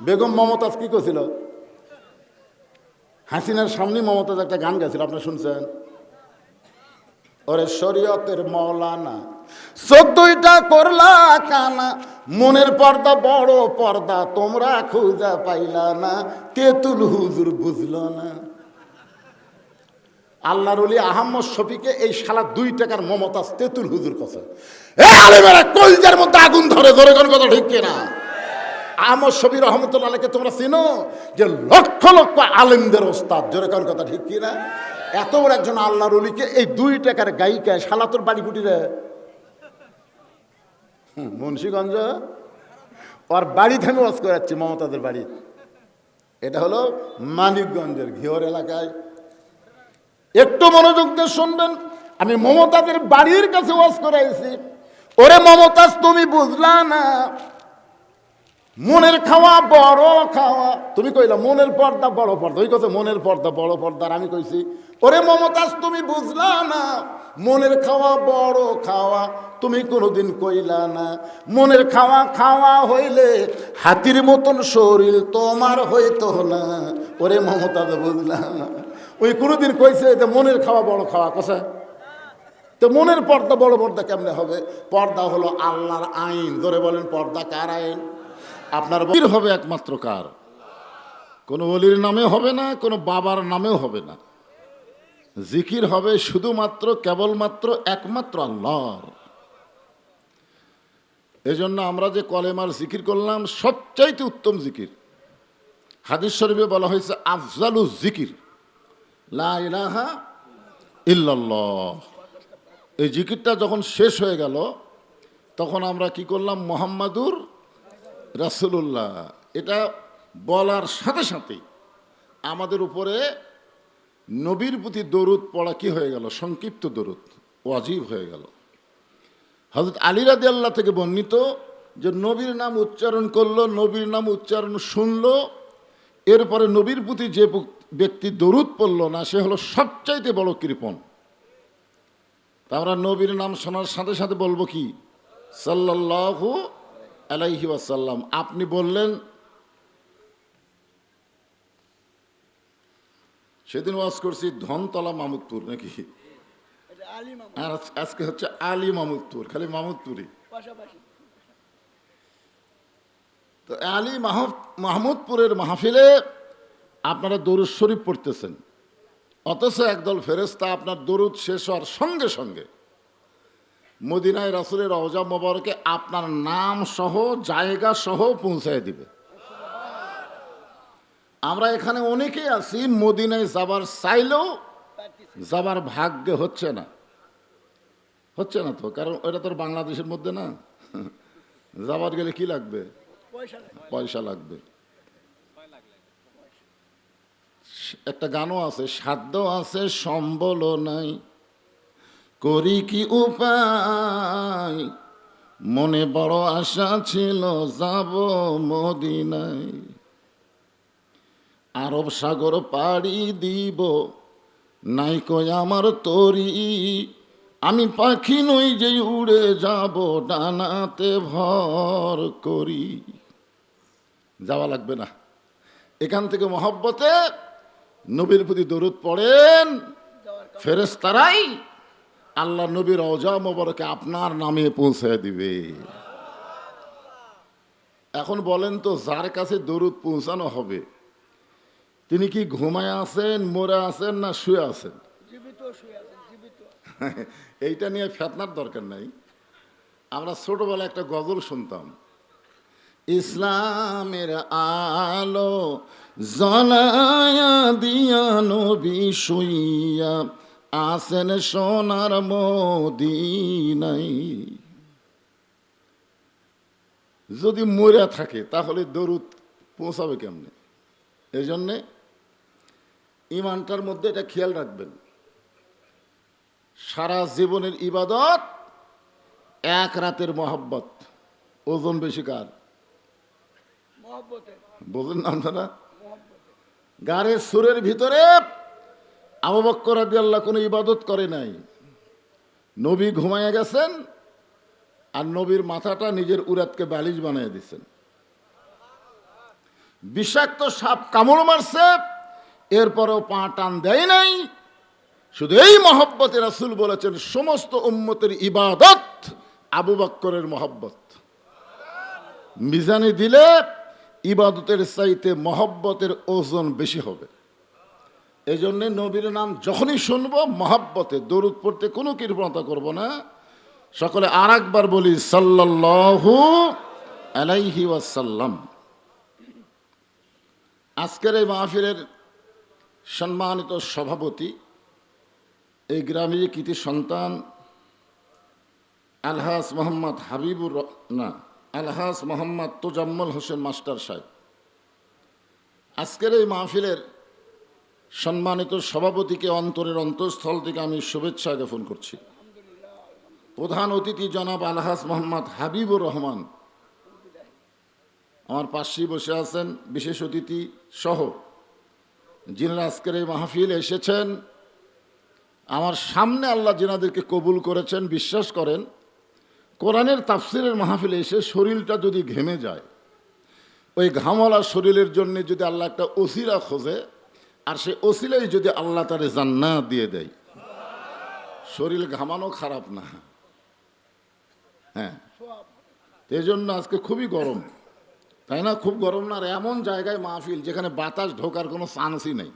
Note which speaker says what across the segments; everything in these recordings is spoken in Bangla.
Speaker 1: বেগম মমতাজ কি করছিল হাসিনার সামনে মমতাজ একটা গান গেছিল আপনি শুনছেন? ওরে শরীয়তের মৌলানা চোদ্দইটা করলা কানা, মনের পর্দা বড় পর্দা, তোমরা খুঁজা পাইলা না, তেতুল হুজুর বুঝলো না। আল্লাহর অলি আহম্মদ শফিকে এই শালা দুই টাকার মমতাজ, তেতুল হুজুর কাছে। এ আলেমেরা কলজার মধ্যে আগুন ধরে ধরে কোন কথা ঠিক কিনা? আহমদ শফি রহমতুল্লাহকে তোমরা চিনো? যে লক্ষ লক্ষ আলেমদের ওস্তাদ, জোরে কোন কথা ঠিক কিনা? এত বড় একজন আল্লাহর অলিকে এই দুই টাকার গায়িকায় শালা তোর বাড়ি কুটিরে মুন্সিগঞ্জ? ওর বাড়ি থেকে ওয়াজ করাচ্ছি, মমতাদের বাড়ি। এটা হলো মানিকগঞ্জের ঘিওর এলাকায়। একটু মনোযোগ দিয়ে শুনবেন, আমি মমতাদের বাড়ির কাছে ওয়াজ করাইছি। ওরে মমতাজ, তুমি বুঝলা না মনের খাওয়া, বড় খাওয়া। তুমি কইলা, মনের পর্দা, বড় পর্দা। ওই কথা, মনের পর্দা, বড় পর্দা আর আমি কইছি। ওরে মমতাজ, তুমি বুঝলা না? মনের খাওয়া, বড় খাওয়া, তুমি কোনোদিন কইলা না। মনের খাওয়া খাওয়া হইলে হাতির মতন শরীর তোমার হইতো না। ওরে মমতাজ, বুঝলা না? ওই কোনোদিন কইছে যে মনের খাওয়া, বড় খাওয়া কথা তো মনের পর্দা, বড় পর্দা কেমনে হবে? পর্দা হলো আল্লাহর আইন। ধরে বলেন, পর্দা কার আইন? আপনার বীর হবে একমাত্র কার? কোনো অলির নামে হবে না, কোনো বাবার নামেও হবে না। জিকির হবে শুধুমাত্র, কেবলমাত্র একমাত্র আল্লাহর। এই জন্য আমরা যে কলেমার জিকির করলাম, সবচাইতে উত্তম জিকির। হাদিস শরীফে বলা হয়েছে, আফজালু জিকির। লা ইল্লাল্লাহ। এই জিকিরটা যখন শেষ হয়ে গেল, তখন আমরা কি করলাম, মোহাম্মদুর রাসুলুল্লাহ, এটা বলার সাথে সাথে আমাদের উপরে নবীর প্রতি দরুদ পড়া কি হয়ে গেল? সংক্ষিপ্ত দরুদ, ওয়াজিব হয়ে গেল। হজরত আলী রাদি আল্লাহ থেকে বর্ণিত যে নবীর নাম উচ্চারণ করল, নবীর নাম উচ্চারণ শুনলো, এরপরে নবীর প্রতি যে ব্যক্তি দরুদ পড়ল না, সে হলো সবচাইতে বড় কৃপণ। তা আমরা নবীর নাম শোনার সাথে সাথে বলব কি? সাল্লাল্লাহু আলাইহি ওয়াসাল্লাম আপনি বললেন সেদিন ওয়াজ করছি ধনতলা মামুদপুর নাকি? আর আজকে হচ্ছে আলী মামুদপুর খালি মামুদপুরই। তো আলী মাহমুদপুরের মাহফিলে আপনারা দরুদ শরীফ পড়তেছেন। অথচ একদল ফেরেস্তা আপনার দরুদ শেষ হওয়ার সঙ্গে সঙ্গে মদিনায় রাসুলের রওজা মোবারকে আপনার নাম সহ জায়গা সহ পৌঁছায় দিবে। আমরা এখানে অনেকেই আছি মদিনায় যাবার চাইলেও যাবার ভাগ্যে হচ্ছে না। হচ্ছে না তো কারণ ওটা তোর বাংলাদেশের মধ্যে না। যাবার গেলে কি লাগবে?
Speaker 2: পয়সা
Speaker 1: পয়সা লাগবে। একটা গানও আছে সাধ্য আছে সম্বলও নাই। করি কি উপায়? মনে বড় আশা ছিল যাব মদিনায়। আরব সাগর পাড়ি দিব নাই কই আমার তরি। আমি পাখি নই যে উড়ে যাব ডানাতে ভর করি। যাওয়া লাগবে না। এখান থেকে মহব্বতে নবীর প্রতি দরুদ পড়েন
Speaker 2: যাওয়ার কাম
Speaker 1: ফেরেস্তারাই আল্লাহ নবীর অজা মোবারকে আপনার নামে পৌঁছে দিবে। এখন বলেন তো যার কাছে দরুদ পৌঁছানো হবে তিনি কি ঘুমায় আছেন মরে আছেন না শুয়ে আছেন? এইটা নিয়ে ফেতনার দরকার নাই। আমরা ছোটবেলায় একটা গজল শুনতাম। ইসলামের আলো জলায়া দিয়া নবী শুইয়া আসেন সোনার মদিনাই যদি মরে থাকে তাহলে দরুদ পৌঁছাবে কেমনে? এই জন্যে ইমানটার মধ্যে এটা খেয়াল রাখবেন। সারা জীবনের ইবাদত এক রাতের মহব্বত। ওজন বেশি কার? বোঝেন না আপনারা? গাড়ির সুরের ভিতরে আবু বক্কর রাদি আল্লাহ কোনো ইবাদত করে নাই। নবী ঘুমাইয়া গেছেন আর নবীর মাথাটা নিজের উরাতকে বালিশ বানিয়ে দিচ্ছেন বিষাক্ত সাপ কামড় মারছে, এরপরেও পা টান দেয় নাই। শুধু এই মহব্বতে রাসুল বলেছেন, সমস্ত উম্মতের ইবাদত আবু বক্করের মহব্বত। মিজানে দিলে ইবাদতের চাইতে মহব্বতের ওজন বেশি হবে। এই জন্যে নবীর নাম যখনই শুনব, মহাব্বতে, দরুদ পড়তে কোনো কৃপণতা করব না। সকলে আর একবার বলি, সাল্লাল্লাহু আলাইহি ওয়াসাল্লাম। আজকের এই মাহফিলের সম্মানিত সভাপতি, এই গ্রামের কৃতি সন্তান, আলহাস মোহাম্মদ হাবিবুর না, আলহাস মোহাম্মদ তোজাম্মল হোসেন মাস্টার সাহেব। আজকের এই মাহফিলের সম্মানিত সভাপতিকে অন্তরের অন্তঃস্থল থেকে আমি শুভেচ্ছা জ্ঞাপন করছি। প্রধান অতিথি জনাব আলহাস মোহাম্মদ হাবিবুর রহমান। আমার পাশেই বসে আছেন বিশেষ অতিথি সহ। যিনারা আজকের এই মাহফিল এসেছেন, আমার সামনে আল্লাহ যিনাদেরকে কবুল করেছেন, বিশ্বাস করেন, কোরআনের তাফসিরের মাহফিলে এসে শরীরটা যদি ঘেমে যায়, ওই ঘামলা শরীরের জন্য যদি আল্লাহ একটা ওসিলা খোঁজে আর সে ওসিলাই যদি আল্লাহ তারে জান্নাত দিয়ে দেয়, শরীর ঘামানো খারাপ না। হ্যাঁ এই জন্য আজকে খুবই গরম। তাই না? খুব গরম না, আর এমন জায়গায় মাহফিল যেখানে বাতাস ঢোকার কোনো চান্সই নেই।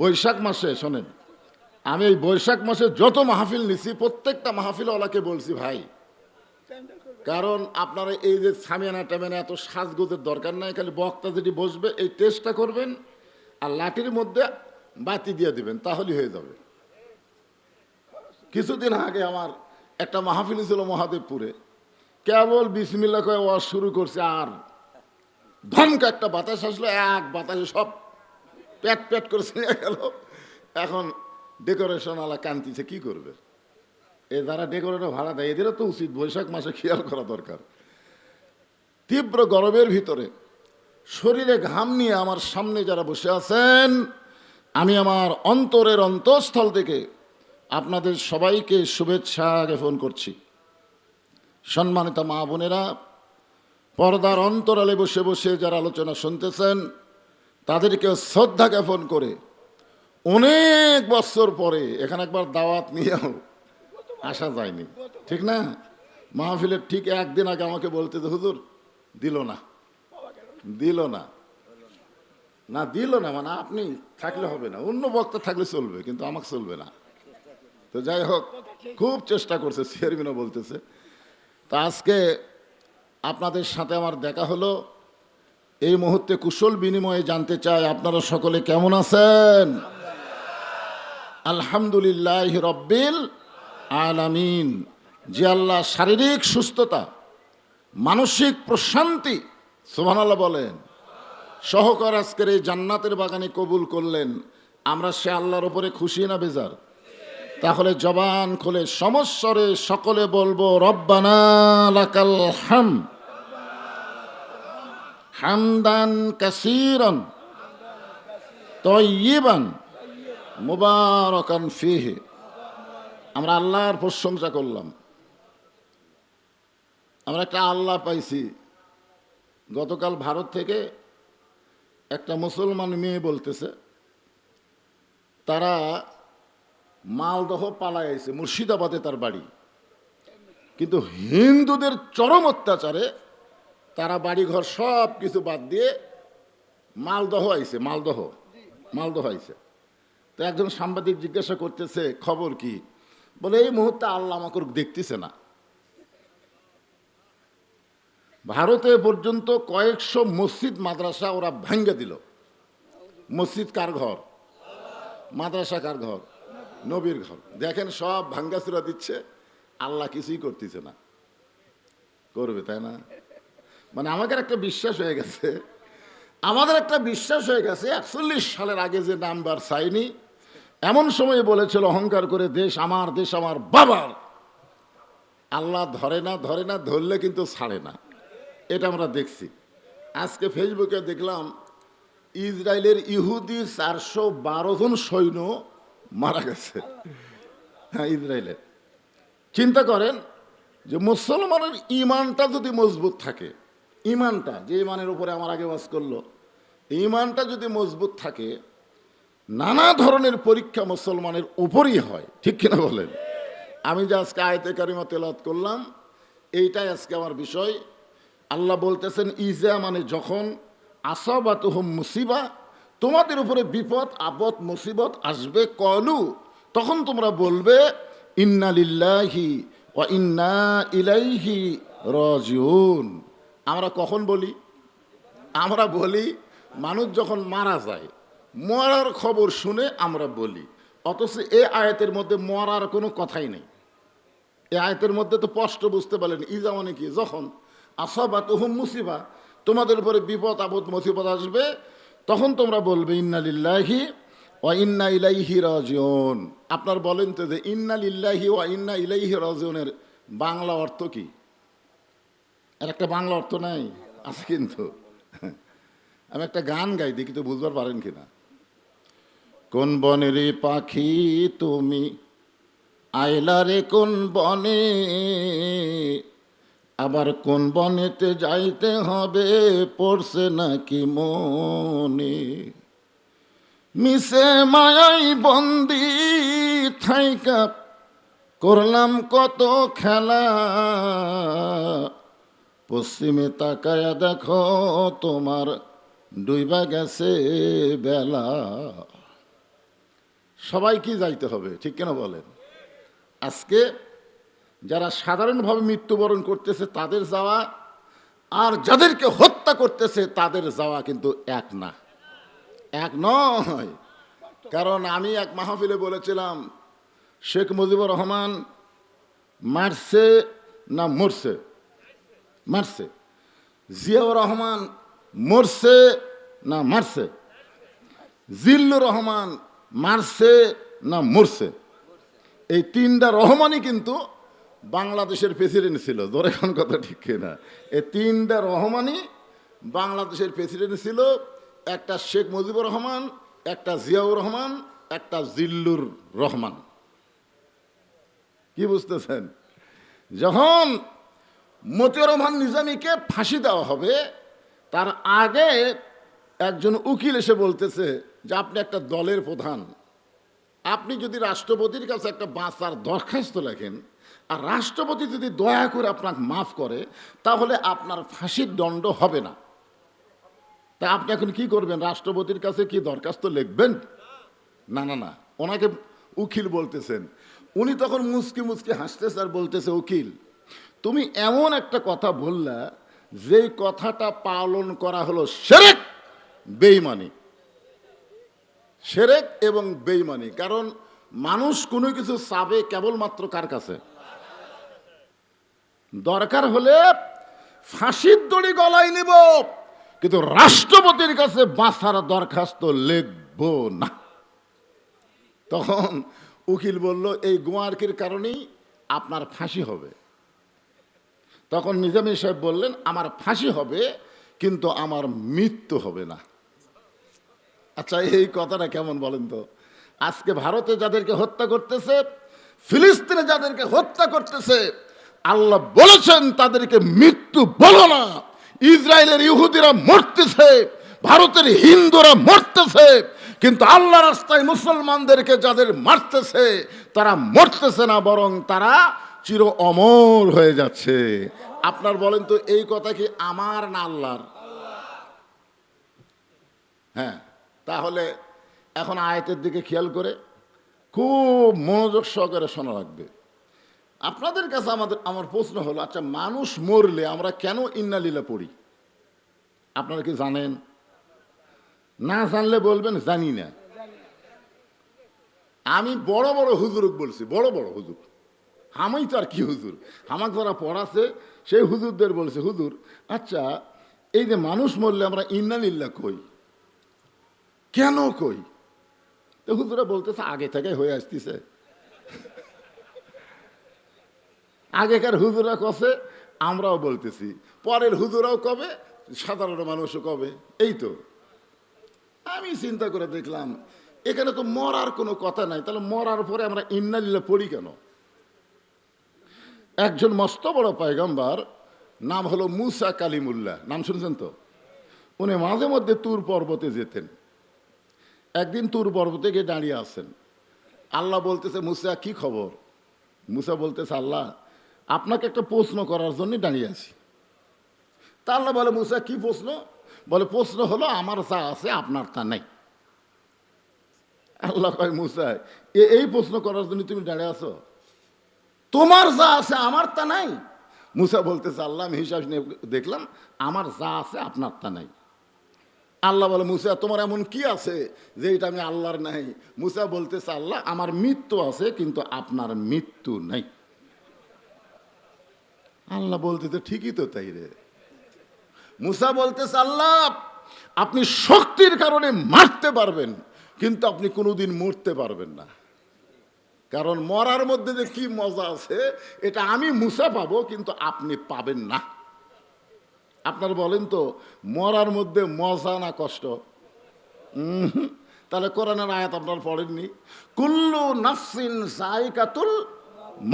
Speaker 1: বৈশাখ মাসে, শোনেন, আমি এই বৈশাখ মাসে যত মাহফিল নিছি, প্রত্যেকটা মাহফিল ওলাকে বলছি, ভাই কারণ আপনারা এই যে সামিয়ানা টামিয়ানা এত সাজগোজের দরকার নাই, খালি বক্তা যেটি বসবে, এই টেস্টটা করবেন আর লাঠির মধ্যে বাতি দিয়ে দিবেন তাহলেই হয়ে যাবে। কিছুদিন আগে আমার একটা মাহফিল ছিল মহাদেবপুরে। কেবল বিসমিল্লা করে ওয়াজ শুরু করছে, আর ধমকা একটা বাতাস আসলো, এক বাতাসে সব প্যাট প্যাট করে ছিঁড়ে গেল। এখন ডেকোরেশন আলা কান্তিছে, কি করবে? এ যারা ডেকোরেটর ভাড়া দেয়, এদেরও তো উচিত বৈশাখ মাসে খেয়াল করা দরকার। তীব্র গরমের ভিতরে শরীরে ঘাম নিয়ে আমার সামনে যারা বসে আছেন, আমি আমার অন্তরের অন্তঃস্থল থেকে আপনাদের সবাইকে শুভেচ্ছা জ্ঞাপন করছি। সম্মানিত মা বোনেরা, পর্দার অন্তরালে বসে বসে যারা আলোচনা শুনতেছেন তাদেরকে শ্রদ্ধা জ্ঞাপন করে অনেক বছর পরে এখানে একবার দাওয়াত নিয়েও আসা যায়নি। ঠিক না? মাহফিলের ঠিক একদিন আগে আমাকে বলতে হুজুর, দিল না। দিল না। না, দিল না মানে আপনি থাকলে হবে না। অন্য বক্তা থাকলে চলবে, কিন্তু আমাকে চলবে না। তো যাই হোক, খুব চেষ্টা করছে, চেয়ারম্যানও বলতেছে। তা আজকে আপনাদের সাথে আমার দেখা হলো। এই মুহূর্তে কুশল বিনিময়ে জানতে চাই, আপনারা সকলে কেমন আছেন? আলহামদুলিল্লাহ রব্বিল আলামিন। যে আল্লাহ শারীরিক সুস্থতা, মানসিক প্রশান্তি, সুবহানাল্লাহ বলেন, সহকার আজকের এই জান্নাতের বাগানে কবুল করলেন, আমরা সে আল্লাহর ওপরে খুশি না বেজার? তাহলে জবান খুলে সমস্বরে সকলে বলব, রব্বানা হাম। হামদান কাসিরন, তয়িবান, মুবারকান ফিহে। আমরা আল্লাহর প্রশংসা করলাম। আমরা একটা আল্লাহ পাইছি। গতকাল ভারত থেকে একটা মুসলমান মেয়ে বলতেছে, তারা মালদহ পালায় আইছে মুর্শিদাবাদে তার বাড়ি। কিন্তু হিন্দুদের চরম অত্যাচারে তারা বাড়িঘর সব কিছু বাদ দিয়ে মালদহ আইছে, মালদহ মালদহ আইছে। তো একজন সাংবাদিক জিজ্ঞাসা করতেছে, খবর কি? বলে, এই মুহূর্তে আল্লাহ আমাকে দেখতেছে না। ভারতে পর্যন্ত কয়েকশো মসজিদ মাদ্রাসা ওরা ভেঙ্গে দিল। মসজিদ কার ঘর? মাদ্রাসা কার ঘর? নবীর ঘর। দেখেন, সব ভাঙ্গাচুরা দিচ্ছে, আল্লাহ কিছুই করতেছে না। করবে, তাই না? মানে আমাদের একটা বিশ্বাস হয়ে গেছে, আমাদের একটা বিশ্বাস হয়ে গেছে, একচল্লিশ সালের আগে যে নাম্বার চাইনি এমন সময় বলেছিল, অহংকার করে দেশ আমার দেশ আমার বাবার। আল্লাহ ধরে না ধরে না, ধরলে কিন্তু ছাড়ে না। এটা আমরা দেখছি। আজকে ফেসবুকে দেখলাম, ইসরায়েলের ইহুদি চারশো বারো জন সৈন্য মারা গেছে। হ্যাঁ ইসরায়েলের চিন্তা করেন যে মুসলমানের ইমানটা যদি মজবুত থাকে, ইমানটা, যে ইমানের উপরে আমার আগে বাস করল, ইমানটা যদি মজবুত থাকে নানা ধরনের পরীক্ষা মুসলমানের উপরই হয়, ঠিক কিনা বলেন? আমি যে আজকে আয়তে কারিমা তেলাত করলাম, এইটাই আজকে আমার বিষয়। আল্লাহ বলতেছেন, ইজা মানে যখন আসাবাত হুম মুসিবা, তোমাদের উপরে বিপদ, আপদ, মুসিবত আসবে, কলু, তখন তোমরা বলবে, ইন্না লিল্লাহি ও ইন্না ইলাইহি রাজিউন। আমরা কখন বলি? আমরা বলি, মানুষ যখন মারা যায় মরার খবর শুনে আমরা বলি, অথচ এ আয়াতের মধ্যে মরার কোনো কথাই নেই। এ আয়াতের মধ্যে তো স্পষ্ট বুঝতে পারলেন ইজা মানে কি? যখন আসাবা তুহুম মুসিবা, তোমাদের উপরে বিপদ, আপদ, মুসিবত আসবে, তখন তোমরা বলবে ইন্নালিল্লাহি ও ইন্না ইলাইহি রাজিউন। আপনার বলেন তো যে ইন্নালিল্লাহি ও ইন্না ইলাইহি রাজিউনের বাংলা অর্থ কি? এর একটা বাংলা অর্থ নাই, আছে কিন্তু। আমি একটা গান গাই, দেখি তো বুঝবার পারেন কিনা। কোন বনের পাখি তুমি? আইলা রে কোন বনে? আবার কোন বনেতে যাইতে হবে? পড়ছে নাকি মনে? মিশে মায়াই বন্দি থাইকা করলাম কত খেলা। পশ্চিমে তাকায়া দেখো তোমার ডুইবা গেছে বেলা। সবাই কি যাইতে হবে, ঠিক কেন বলেন? আজকে যারা সাধারণভাবে মৃত্যুবরণ করতেছে, তাদের যাওয়া আর যাদেরকে হত্যা করতেছে, তাদের যাওয়া কিন্তু এক না। এক নয়। কারণ আমি এক মাহফিলে বলেছিলাম, শেখ মুজিবুর রহমান মারছে না মরছে? মারছে। জিয়াউর রহমান মরছে না মারছে? জিল্লুর রহমান মারছে না মরছে? এই তিনটা রহমানই কিন্তু বাংলাদেশের প্রেসিডেন্ট ছিল। ধরে এখন কথা ঠিক না এই তিনটা রহমানই বাংলাদেশের প্রেসিডেন্ট ছিল। একটা শেখ মুজিবুর রহমান, একটা জিয়াউর রহমান, একটা জিল্লুর রহমান। কি বুঝতেছেন? যখন মতিউর রহমান নিজামীকে ফাঁসি দেওয়া হবে, তার আগে একজন উকিল এসে বলতেছে যে আপনি একটা দলের প্রধান। আপনি যদি রাষ্ট্রপতির কাছে একটা বাঁচার দরখাস্ত লেখেন, আর রাষ্ট্রপতি যদি দয়া করে আপনাকে মাফ করে, তাহলে আপনার ফাঁসির দণ্ড হবে না। তা আপনি এখন কি করবেন? রাষ্ট্রপতির কাছে কি দরখাস্ত লিখবেন? না না না। ওনাকে উকিল বলতেছেন। উনি তখন মুসকি মুসকি হাসতেছে আর বলতেছে, উকিল, তুমি এমন একটা কথা বললা যে কথাটা পালন করা হলো সেরেক বেইমানি সেরেক এবং বেইমানি, কারণ মানুষ কোনো কিছু চাবে কেবলমাত্র কার কাছে? দরকার হলে ফাঁসির দড়ি গলায় নিব, কিন্তু রাষ্ট্রপতির কাছে বাঁচার দরখাস্ত লিখব না। তখন উকিল বলল, এই গোয়ার্কির কারণেই আপনার ফাঁসি হবে। তখন নিজামী সাহেব বললেন, আমার ফাঁসি হবে, কিন্তু আমার মৃত্যু হবে না। আচ্ছা এই কথাটা কেমন বলেন তো? আজকে ভারতে যাদেরকে হত্যা করতেছে, ফিলিস্তিনে যাদেরকে হত্যা করতেছে, আল্লাহ বলেছেন তাদেরকে মৃত্যু বলো না। ইসরায়েলের ইহুদিরা মরতেছে, ভারতের হিন্দুরা মরতেছে, কিন্তু আল্লাহ রাস্তায় মুসলমানদেরকে যাদের মারতেছে, তারা মরতেছে না, বরং তারা চির অমর হয়ে যাচ্ছে। আপনার বলেন তো, এই কথা কি আমার না আল্লাহর? হ্যাঁ। তাহলে এখন আয়াতের দিকে খেয়াল করে খুব মনোযোগ সহকারে শোনা লাগবে। আপনাদের কাছে আমাদের, আমার প্রশ্ন হলো আচ্ছা মানুষ মরলে আমরা কেন ইন্নালীলা পড়ি? আপনারা কি জানেন? না জানলে বলবেন, জানি না। আমি বড় বড় হুজুরক বলছি, বড় বড় হুজুর। আমি তো আর কি হুজুর? আমাকে যারা পড়াছে, সেই হুজুরদের বলছে, হুজুর আচ্ছা এই যে মানুষ মরলে আমরা ইন্নালিল্লা কই? কেন কই? তো হুজুরা বলতেছে, আগে থেকে হয়ে আসতেছে। আগেকার হুজুরা কছে? আমরাও বলতেছি। পরের হুজুরাও কবে? সাধারণ মানুষও কবে? এই তো। আমি চিন্তা করে দেখলাম, এখানে তো মরার কোনো কথা নাই। তাহলে মরার পরে আমরা ইন্নালিল্লা পড়ি কেন? একজন মস্ত বড় পায়গাম্বার, নাম হলো মুসা কালিমুল্লাহ। নাম শুনছেন তো? উনি মাঝে মধ্যে তুর পর্বতে যেতেন। একদিন তুর পর্বতে গিয়ে দাঁড়িয়ে আছেন। আল্লাহ বলতেছে, মুসা, কি খবর? মুসা বলতেছে, আল্লাহ, আপনাকে একটা প্রশ্ন করার জন্য দাঁড়িয়ে আছি। তা আল্লাহ বলে, মুসা, কি প্রশ্ন? বলে, প্রশ্ন হলো, আমার যা আছে, আপনার তা নাই। আল্লাহ কয়, মুসা এই প্রশ্ন করার জন্য তুমি দাঁড়িয়ে আছো? তোমার যা আছে, আমার তা নাই। মুসা বলতেছে, আল্লাহ, আমি হিসাব নিয়ে দেখলাম, আমার যা আছে, আপনার তা নাই। আল্লাহ বলে, মুসা, তোমার এমন কি আছে যে এটা আমি আল্লাহর নাই? মুসা বলতেছে, আল্লাহ, আমার মৃত্যু আছে, কিন্তু আপনার মৃত্যু নাই। আল্লাহ বলতেছে, ঠিকই তো তাই রে। মুসা বলতেছে, আল্লাহ, আপনি শক্তির কারণে মারতে পারবেন, কিন্তু আপনি কোনোদিন মরতে পারবেন না। কারণ মরার মধ্যে যে কি মজা আছে, এটা আমি মুসা পাবো, কিন্তু আপনি পাবেন না। আপনার বলেন তো মরার মধ্যে মজা না কষ্ট? তাহলে কোরআনের আয়াত আপনার পড়েননি? কুল্লু নাফসিন জায়কাতুল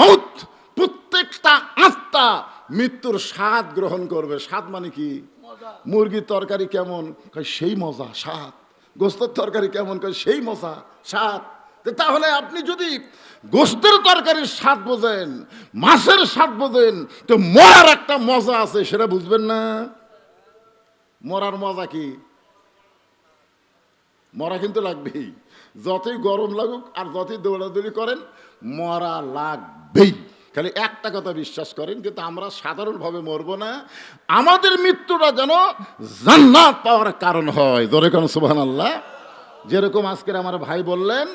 Speaker 1: মৌত প্রত্যেকটা আত্মা মৃত্যুর স্বাদ গ্রহণ করবে। স্বাদ মানে কি? মুরগির তরকারি কেমন? কয় সেই মজা স্বাদ। গোস্তর তরকারি কেমন? সেই মজা স্বাদ। তাহলে আপনি যদি গোস্তের তরকারির স্বাদ বোঝেন, মাছের স্বাদ বোঝেন, তো মরার একটা মজা আছে, সেটা বুঝবেন না? মরার মজা কি? মরা কিন্তু লাগবেই। যতই গরম লাগুক আর যতই দৌড়াদৌড়ি করেন, মরা লাগবেই। খালি একটা কথা বিশ্বাস করেন, কিন্তু আমরা সাধারণভাবে মরব না। আমাদের মৃত্যুটা যেন জান্নাত পাওয়ার কারণ হয়। ধরে কোন সুবহান আল্লাহ যেরকম আজকের আমার ভাই বললেন